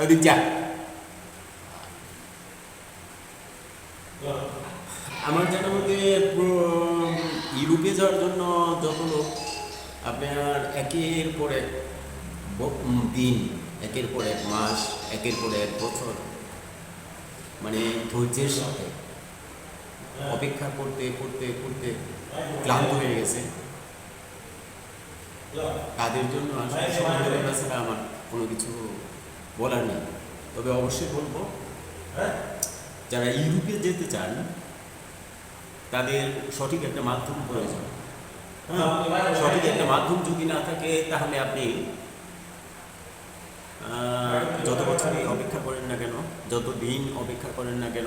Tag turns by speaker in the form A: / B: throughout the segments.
A: ওদিক যা আমার জানা মতে ইউরোপে যাওয়ার জন্য লোক, আপনার একের পর দিন, একের পর এক মাস, একের পর এক বছর মানে ধৈর্যের সাথে অপেক্ষা করতে করতে করতে ক্লান্ত হয়ে গেছে। তাদের জন্য আসলে আমার কোনো কিছু বলার নেই। তবে অবশ্যই বলব যারা ইউরোপে যেতে চান তাদের সঠিক একটা মাধ্যম প্রয়োজন। হ্যাঁ, সঠিক একটা মাধ্যম যদি না থাকে তাহলে আপনি আহ, যত বছরই অপেক্ষা করেন না কেন যত দিন অপেক্ষা করেন না কেন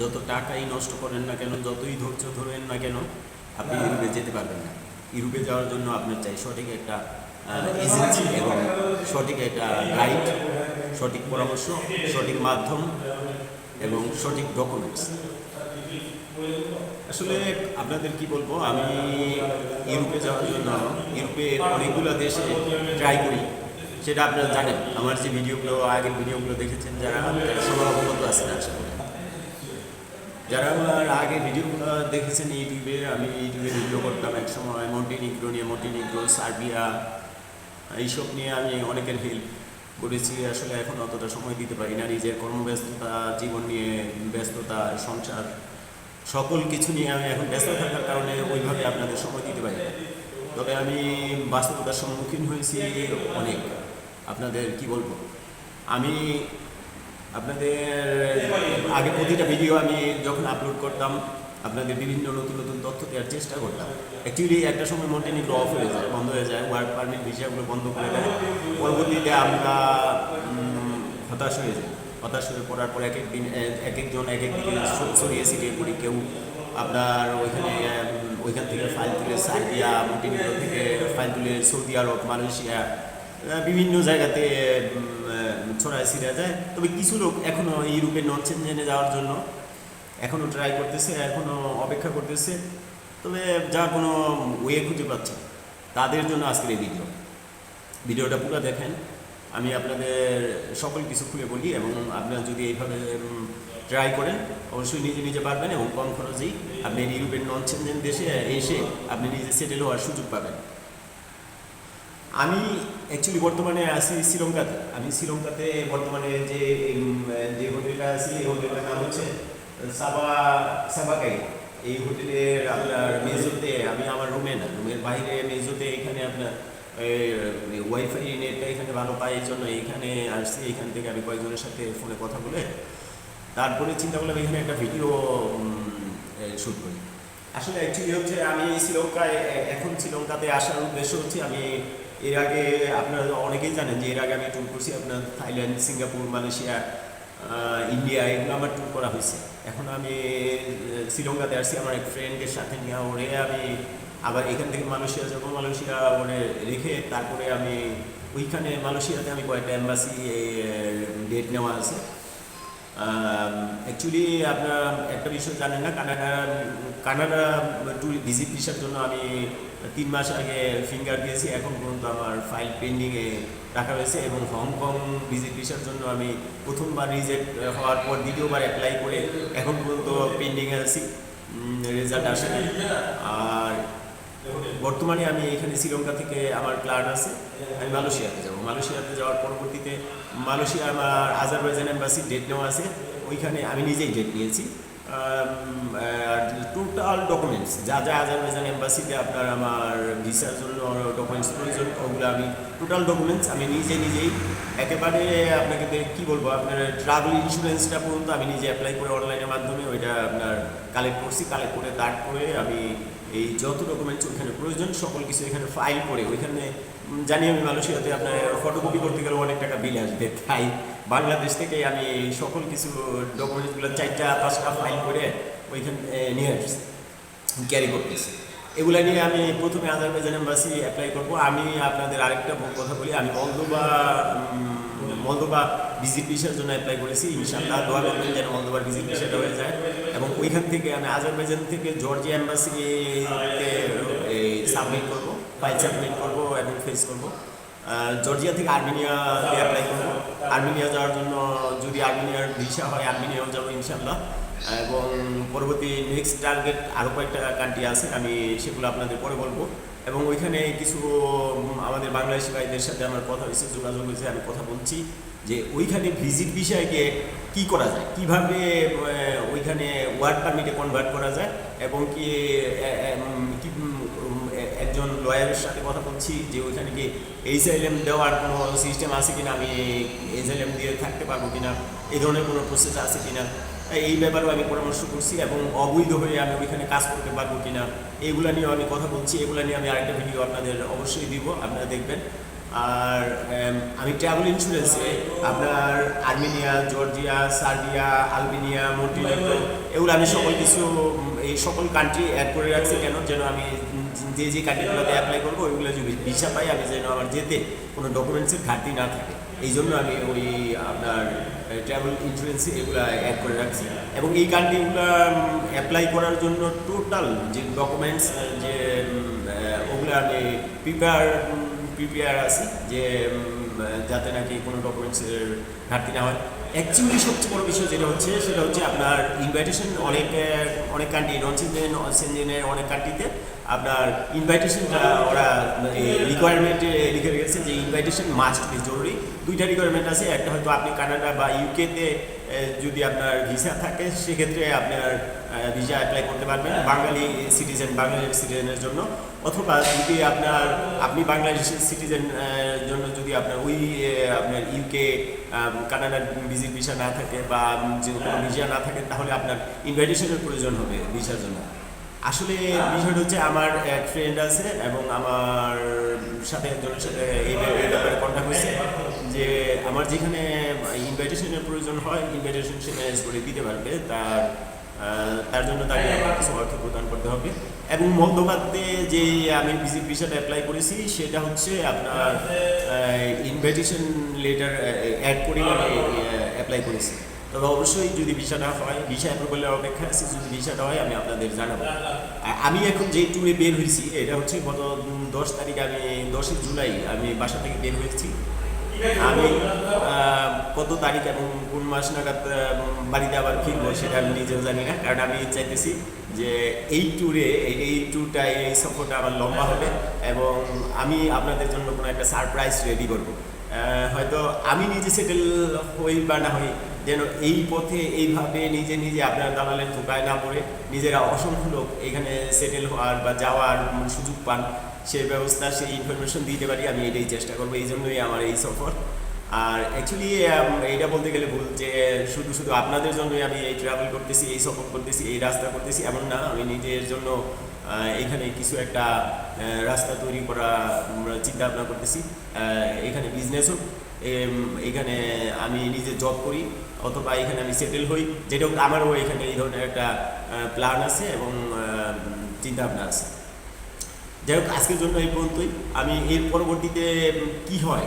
A: যত টাকাই নষ্ট করেন না কেন যতই ধৈর্য ধরেন না কেন আপনি ইউরোপে যেতে পারবেন না। ইউরোপে যাওয়ার জন্য আপনার চাই সঠিক একটা এজেন্সি এবং সঠিক একটা গাইড সঠিক পরামর্শ, সঠিক মাধ্যম এবং সঠিক ডকুমেন্টস আসলে আপনাদের কি বলব, আমি ইউরোপে যাওয়ার জন্য ইউরোপের অনেকগুলো দেশে ট্রাই করি, সেটা আপনারা জানেন। আমার যে ভিডিওগুলো, আগের ভিডিওগুলো দেখেছেন, যারা সবার আছেন করি। যারা আমার আগে ভিডিওগুলো দেখেছেন ইউটিউবে, আমি ইউটিউবে ভিডিও করতাম এক সময় মন্টিনিগ্রো নিয়ে মন্টিনিগ্রো সার্বিয়া এইসব নিয়ে আমি অনেকের হেল্প করেছি। আসলে এখন অতটা সময় দিতে পারি না। নিজের কর্মব্যস্ততা, জীবন নিয়ে ব্যস্ততা, সংসার, সকল কিছু নিয়ে আমি এখন ব্যস্ত থাকার কারণে ওইভাবে আপনাদের সময় দিতে পারি তবে আমি বাস্তবতার সম্মুখীন হয়েছি অনেক। আপনাদের কি বলব? আমি আপনাদের আগে প্রতিটা ভিডিও আমি যখন আপলোড করতাম আপনাদের বিভিন্ন নতুন নতুন তথ্য দেওয়ার চেষ্টা করতাম অ্যাকচুয়ালি একটা সময় মন্টেনিগ্রো অফ হয়ে যায়, বন্ধ হয়ে যায় ওয়ার্ক পারমিট ভিসাগুলো বন্ধ করে দেয়। পরবর্তীতে আমরা হতাশ হয়ে যাই। হতাশ হয়ে পড়ার পর এক একদিন এক একজন এক এক দিকে ছ- ছড়িয়ে ছিটিয়ে পড়ি কেউ আপনার ওইখানে ওইখান থেকে ফাইল তুলে সার্বিয়া মন্টেনিগ্রো থেকে ফাইল তুলে সৌদি আরব মালয়েশিয়া বিভিন্ন জায়গাতে ছড়ায় ছিড়া যায় তবে কিছু লোক এখনও ইউরোপে নর্থ যাওয়ার জন্য এখনও ট্রাই করতেছে, এখনও অপেক্ষা করতেছে, তবে যা কোনো ওয়ে খুঁজে পাচ্ছে তাদের জন্য আজকের এই ভিডিও ভিডিওটা পুরো দেখেন, আমি আপনাদের সকল কিছু খুলে বলি এবং আপনারা যদি এইভাবে ট্রাই করেন, অবশ্যই নিজে নিজে পারবেন এবং কম খরচেই আপনি ইউরোপের নন চেঞ্জেন দেশে এসে আপনি নিজে সেটেল হওয়ার সুযোগ পাবেন। আমি অ্যাকচুয়ালি বর্তমানে আছি শ্রীলঙ্কাতে। আমি শ্রীলঙ্কাতে বর্তমানে যে যে হোটেলটা আছি, এই হোটেলটার নাম হচ্ছে সাবা, সাবাকাই। এই হোটেলের আপনার মেজোতে, আমি আমার রুমে না, রুমের বাইরে মেজোতে এখানে আপনার ওয়াইফাই নেটটা এখানে ভালো পাই এই জন্য এখানে আসছি, এখান থেকে আমি কয়েকজনের সাথে ফোনে কথা বলে তারপরে চিন্তা করলাম এখানে একটা ভিডিও শ্যুট করি। আসলে অ্যাকচুয়ালি হচ্ছে আমি শ্রীলঙ্কায় এখন শ্রীলঙ্কাতে আসার উদ্দেশ্য হচ্ছে আমি এর আগে আপনারা অনেকেই জানেন যে এর আগে আমি ট্যুর করছি আপনার Thailand, Singapore, Malaysia ah, India এগুলো আমার ট্যুর করা হয়েছে। এখন আমি শ্রীলঙ্কাতে আসছি আমার এক ফ্রেন্ডের সাথে নিয়ে ওরে আমি আবার এখান থেকে মালয়েশিয়া যাব। মালয়েশিয়া ওরে রেখে তারপরে আমি ওইখানে মালয়েশিয়াতে আমি কয়েকটা এম্বাসি ডেট নেওয়া আছে। অ্যাকচুয়ালি আপনারা একটা বিষয় জানেন না, কানাডা কানাডা ট্যুর ভিজিট ভিসার জন্য আমি তিন মাস আগে ফিঙ্গার দিয়েছি, এখন পর্যন্ত আমার ফাইল পেন্ডিংয়ে রাখা হয়েছে এবং হংকং ভিজিট ভিসার জন্য আমি প্রথমবার রিজেক্ট হওয়ার পর দ্বিতীয়বার অ্যাপ্লাই করে এখন পর্যন্ত পেন্ডিংয়ে আছি রেজাল্ট আসে নাই। আর বর্তমানে আমি এখানে শ্রীলঙ্কা থেকে আমার প্ল্যান আছে আমি মালয়েশিয়াতে যাব। মালয়েশিয়াতে যাওয়ার পরবর্তীতে মালয়েশিয়া আমার আজারবাইজান এম্বাসি ডেট নেওয়া আছে, ওইখানে আমি নিজেই ডেট নিয়েছি। টোটাল ডকুমেন্টস যা যা আজারবাইজান এম্বাসিতে আপনার আমার ভিসার জন্য ডকুমেন্টস প্রয়োজন, ওগুলো আমি টোটাল ডকুমেন্টস আমি নিজে নিজেই একেবারে আপনাকে কি বলব, আপনার ট্রাভেল ইন্স্যুরেন্সটা পর্যন্ত আমি নিজে অ্যাপ্লাই করে অনলাইনের মাধ্যমে ওইটা আপনার কালেক্ট করছি কালেক্ট করে দাঁড় করে আমি এই যত ডকুমেন্টস ওইখানে প্রয়োজন, সকল কিছু এখানে ফাইল করে ওইখানে জানি আমি মালয়েশিয়াতে আপনার ফটোকপি করতে গেলে অনেক টাকা বিল আসবে, তাই বাংলাদেশ থেকে আমি সকল কিছু ডকুমেন্টসগুলো চারটা, পাঁচটা ফাইল করে ওইখানে নিয়ে আসছি ক্যারি করতেছি। এগুলা নিয়ে আমি প্রথমে আজারবাইজান এম্বাসি অ্যাপ্লাই করব। আমি আপনাদের আরেকটা কথা বলি। আমি মলদোবা মলদোবা ভিজিট ভিসার জন্য অ্যাপ্লাই করেছি। ইনশাআল্লাহ দোয়া করবেন যেন মলদোবার ভিজিট ভিসাটা হয়ে যায়। এবং ওইখান থেকে আমি আজারবাইজান থেকে জর্জিয়া অ্যাম্বাসিতে সাবমিট করব ফাইল সাবমিট করব এবং ফেস করব। জর্জিয়া থেকে আর্মেনিয়াতে অ্যাপ্লাই করব। আর্মেনিয়া যাওয়ার জন্য যদি আর্মেনিয়ার ভিসা হয় আর্মেনিয়াও যাব ইনশাল্লাহ এবং পরবর্তী নেক্সট টার্গেট আরও কয়েকটা কান্ট্রি আছে, আমি সেগুলো আপনাদের পরে বলব। এবং ওইখানে কিছু আমাদের বাংলাদেশি ভাইদের সাথে আমার কথা হয়েছে, যোগাযোগ হয়েছে, আমি কথা বলছি যে ওইখানে ভিজিট বিষয়কে কি করা যায়? কীভাবে ওইখানে ওয়ার্ড পারমিটে কনভার্ট করা যায়? এবং কি একজন লয়ারের সাথে কথা বলছি যে ওইখানে কি এইচএলএম দেওয়ার কোনো সিস্টেম আছে কিনা, আমি এইচএলএম দিয়ে থাকতে পারব কিনা, এই ধরনের কোনো প্রসেস আছে কিনা, এই ব্যাপারেও আমি পরামর্শ করছি এবং অবৈধ হয়ে আমি ওইখানে কাজ করতে পারব কিনা এইগুলা নিয়েও আমি কথা বলছি, এগুলা নিয়ে আমি আরেকটা ভিডিও আপনাদের অবশ্যই দিব, আপনারা দেখবেন। আর আমি ট্রাভেল ইন্স্যুরেন্সে আপনার Armenia, Georgia, Serbia, Albania Montenegro এগুলো আমি সকল কিছু, এই সকল কান্ট্রি অ্যাড করে রাখছি কেন? যেন আমি যে যে কান্ট্রিগুলোতে অ্যাপ্লাই করব, ওইগুলো যদি ভিসা পাই, আমি যেন আমার যেতে কোনো ডকুমেন্টসের ঘাটতি না থাকে। এই জন্য আমি ওই আপনার ট্রাভেল ইন্স্যুরেন্সে এগুলো অ্যাড করে রাখছি। এবং এই কান্ট্রিগুলো অ্যাপ্লাই করার জন্য টোটাল যে ডকুমেন্টস যে ওগুলো আমি প্রিপেয়ার প্রিপেয়ার আছি যে যাতে নাকি কোনো ডকুমেন্টসের ঘাটতি না হয়। অ্যাকচুয়ালি সবচেয়ে বড় বিষয় যেটা হচ্ছে, সেটা হচ্ছে আপনার ইনভাইটেশন অনেক অনেক কান্ট্রি নন সেনজেন সেনজেনের অনেক কান্ট্রিতে আপনার ইনভাইটেশনটা ওরা রিকোয়ারমেন্টে লিখে রেখেছে যে ইনভাইটেশন মাস্ট বি জরুরি। দুইটা রিকোয়ারমেন্ট আছে, একটা হয়তো আপনি কানাডা বা ইউকেতে যদি আপনার ভিসা থাকে, সেক্ষেত্রে আপনার ভিসা অ্যাপ্লাই করতে পারবেন বাঙালি সিটিজেন বাংলাদেশ সিটিজেনের জন্য। অথবা যদি আপনার, আপনি বাংলাদেশের সিটিজেন জন্য যদি আপনার ওই আপনার ইউকে কানাডার ভিজিট ভিসা না থাকে বা যে কোনো ভিসা না থাকে, তাহলে আপনার ইনভাইটেশনের প্রয়োজন হবে ভিসার জন্য। আসলে বিষয়টা হচ্ছে আমার এক ফ্রেন্ড আছে এবং আমার সাথে একজনের সাথে এই ব্যাপারে- কন্ট্যাক্ট হয়েছে যে আমার যেখানে ইনভাইটেশনের প্রয়োজন হয় ইনভাইটেশন সে ম্যানেজ করে দিতে পারবে। তার তার জন্য তাকে কিছু অর্থ প্রদান করতে হবে। এবং মধ্যপ্রান্তে যে আমি ভিজিট ভিসাটা অ্যাপ্লাই করেছি, সেটা হচ্ছে আপনার ইনভাইটেশন লেটার অ্যাড করে অ্যাপ্লাই করেছি। তবে অবশ্যই যদি ভিসাটা হয় ভিসা অ্যাপ্রুভালের অপেক্ষা আছে, যদি ভিসাটা হয়, আমি আপনাদের জানাব। আমি এখন যে ট্যুরে বের হয়েছি, এটা হচ্ছে গত দশ তারিখ আমি, দশই জুলাই আমি বাসা থেকে বের হয়েছি। আমি কত তারিখ এবং কোন মাস নাগাদ বাড়িতে আবার ফিরবো সেটা আমি নিজেও জানি না। কারণ আমি চাইতেছি যে এই ট্যুরে এই ট্যুরটা এই সফরটা আমার লম্বা হবে এবং আমি আপনাদের জন্য কোনো একটা সারপ্রাইজ রেডি করব। হয়তো আমি নিজে সেটেল হই বা না হই, যেন এই পথে এইভাবে নিজে নিজে আপনার দালালের ধোকায় না পড়ে নিজেরা অসংখ্য লোক এখানে সেটেল হওয়ার বা যাওয়ার সুযোগ পান সেই ব্যবস্থা সেই ইনফরমেশন দিতে পারি, আমি এটাই চেষ্টা করব। এই জন্যই আমার এই সফর। আর অ্যাকচুয়ালি এইটা বলতে গেলে ভুল যে, শুধু শুধু আপনাদের জন্যই আমি এই ট্রাভেল করতেছি, এই সফর করতেছি, এই রাস্তা করতেছি, এমন না। আমি নিজের জন্য এখানে কিছু একটা রাস্তা তৈরি করা চিন্তা ভাবনা করতেছি। এখানে বিজনেস হোক এখানে আমি নিজে জব করি, অথবা এখানে আমি সেটেল হই। যেটা হোক আমারও এখানে এই ধরনের একটা প্ল্যান আছে এবং চিন্তাভাবনা আছে। যাই হোক, আজকের জন্য এই পর্যন্তই। আমি এর পরবর্তীতে কি হয়?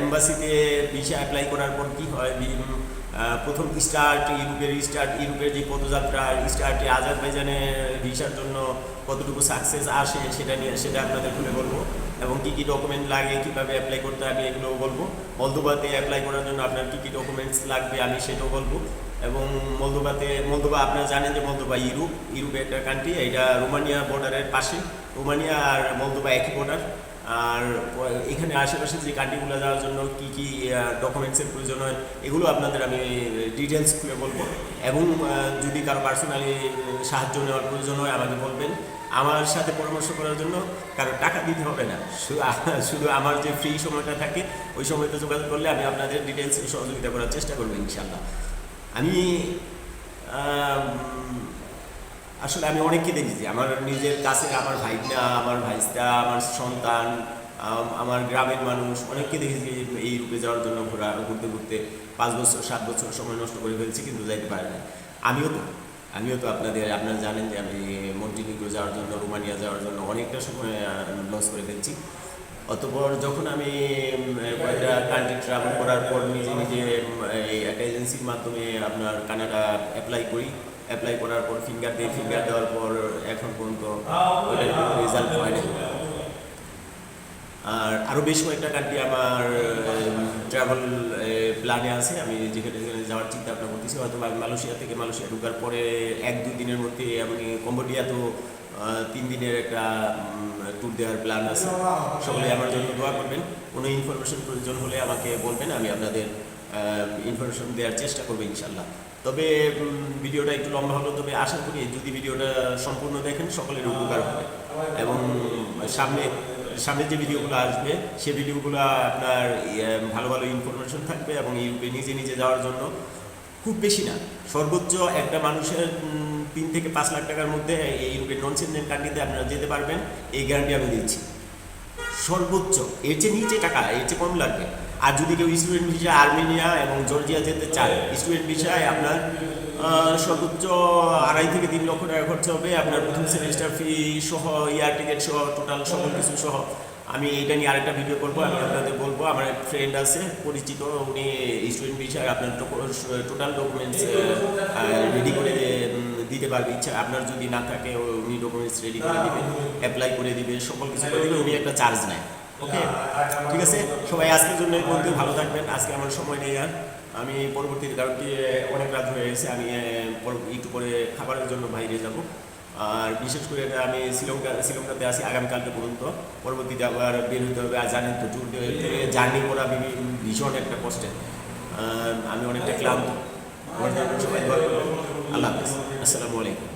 A: এম্বাসিতে ভিসা অ্যাপ্লাই করার পর কি হয়? প্রথম স্টার্ট ইউরোপের স্টার্ট ইউরোপের যে পদযাত্রা স্টার্টে আজারবাইজানে ভিসার জন্য কতটুকু সাকসেস আসে সেটা নিয়ে, সেটা আপনাদের খুলে বলব। এবং কী কী ডকুমেন্ট লাগে, কীভাবে অ্যাপ্লাই করতে আমি এগুলোও বলব। মলদোবাতে অ্যাপ্লাই করার জন্য আপনার কী কী ডকুমেন্টস লাগবে, আমি সেটাও বলব। এবং মলদোবাতে মলদোবা আপনারা জানেন যে মলদোবা ইউরোপ ইউরোপে একটা কান্ট্রি এটা রোমানিয়া বর্ডারের পাশে। রোমানিয়া আর মলদোবা একই বর্ডার আর এখানে আশেপাশে যে কান্ট্রিগুলো যাওয়ার জন্য কী কী ডকুমেন্টসের প্রয়োজন হয় এগুলো আপনাদের আমি ডিটেলস খুলে বলব। এবং যদি কারও পার্সোনালি সাহায্য নেওয়ার প্রয়োজন হয় আমাকে বলবেন। আমার সাথে পরামর্শ করার জন্য কারও টাকা দিতে হবে না। শুধু আমার যে ফ্রি সময়টা থাকে ওই সময়টা যোগাযোগ করলে আমি আপনাদের ডিটেলস সহযোগিতা করার চেষ্টা করব ইনশাল্লাহ আম, আসলে আমি অনেককে দেখেছি। আমার নিজের কাছে আমার ভাইটা আমার ভাইস্তা, আমার সন্তান আমার গ্রামের মানুষ অনেককে দেখেছি এই রূপে যাওয়ার জন্য ঘোরা ঘুরতে ঘুরতে পাঁচ বছর, সাত বছর সময় নষ্ট করে ফেলছি কিন্তু যাইতে পারে না আমিও তো আমিও তো আপনাদের, আপনারা জানেন যে আমি মন্টিনিগ্রো যাওয়ার জন্য, রোমানিয়া যাওয়ার জন্য অনেকটা সময় লস করে ফেলছি। অতপর যখন আমি কয়েকটা কান্ট্রি ট্রাভেল করার পর নিজে নিজে এই একটা এজেন্সির মাধ্যমে আপনার কানাডা অ্যাপ্লাই করি অ্যাপ্লাই করার পর ফিঙ্গার দিই ফিঙ্গার দেওয়ার পর এখন পর্যন্ত রেজাল্ট হয় না আর আরও বেশ কয়েকটা কান্ট্রি আমার ট্রাভেল প্ল্যানে আছে। আমি যেখানে যেখানে যাওয়ার চিন্তা ভাবনা করতেছি। হয়তো আমি মালয়েশিয়া থেকে মালয়েশিয়া ঢোকার পরে এক দুই দিনের মধ্যে আমি কম্বোডিয়া তো তিন দিনের একটা ট্যুর দেওয়ার প্ল্যান আছে। সকলে আমার জন্য দোয়া করবেন। কোনো ইনফরমেশন প্রয়োজন হলে আমাকে বলবেন। আমি আপনাদের ইনফরমেশন দেওয়ার চেষ্টা করব ইনশাল্লাহ তবে ভিডিওটা একটু লম্বা হলো তবে আশা করি যদি ভিডিওটা সম্পূর্ণ দেখেন সকলের উপকার হবে। এবং সামনে সামনে যে ভিডিওগুলো আসবে সে ভিডিওগুলো আপনার ইয়ে, ভালো ভালো ইনফরমেশন থাকবে এবং ইউপি নিজে নিজে যাওয়ার জন্য খুব বেশি না। সর্বোচ্চ একটা মানুষের তিন থেকে পাঁচ লাখ টাকার মধ্যে এই ইউরোপের নন সেন্টেন কান্ট্রিতে আপনারা যেতে পারবেন এই গ্যারান্টি আমি দিচ্ছি। সর্বোচ্চ এর চেয়ে নিচে টাকা এর চেয়ে কম লাগবে। আর যদি কেউ স্টুডেন্ট ভিসা আর্মেনিয়া এবং জর্জিয়া যেতে চান স্টুডেন্ট ভিসায় আপনার সর্বোচ্চ আড়াই থেকে তিন লক্ষ টাকা খরচা হবে। আপনার প্রথম সেমিস্টার ফি সহ ইয়ার টিকিট সহ টোটাল সকল কিছু সহ। আমি এটা নিয়ে আরেকটা ভিডিও করব, আমি আপনাদের বলব। আমার এক ফ্রেন্ড আছে, পরিচিত, উনি স্টুডেন্ট ভিসায় আপনার টোটাল ডকুমেন্টস রেডি করে দিতে পারবে। ইচ্ছা, আপনার যদি না থাকে, উনি ডকুমেন্টস রেডি করে দিবেন অ্যাপ্লাই করে দিবে, সকল কিছু করে দিবে, উনি একটা চার্জ নেয়। ওকে? ঠিক আছে? সবাই আজকের জন্য পর্যন্ত ভালো থাকবেন। আজকে আমার সময় নেই আর। আমি পরবর্তীতে কারণ কি অনেক রাত হয়ে গেছে আমি একটু পরে খাবারের জন্য বাইরে যাব। আর বিশেষ করে এটা আমি শ্রীলঙ্কা শ্রীলঙ্কাতে আছি আগামীকালকে পর্যন্ত। পরবর্তীতে আবার বের হতে হবে। আর জানেন তো ট্যুর জার্নি করা ভীষণ একটা কষ্টের আহ, আমি অনেকটা ক্লান্ত। আল্লাহ হাফিজ। আসসালামু আলাইকুম।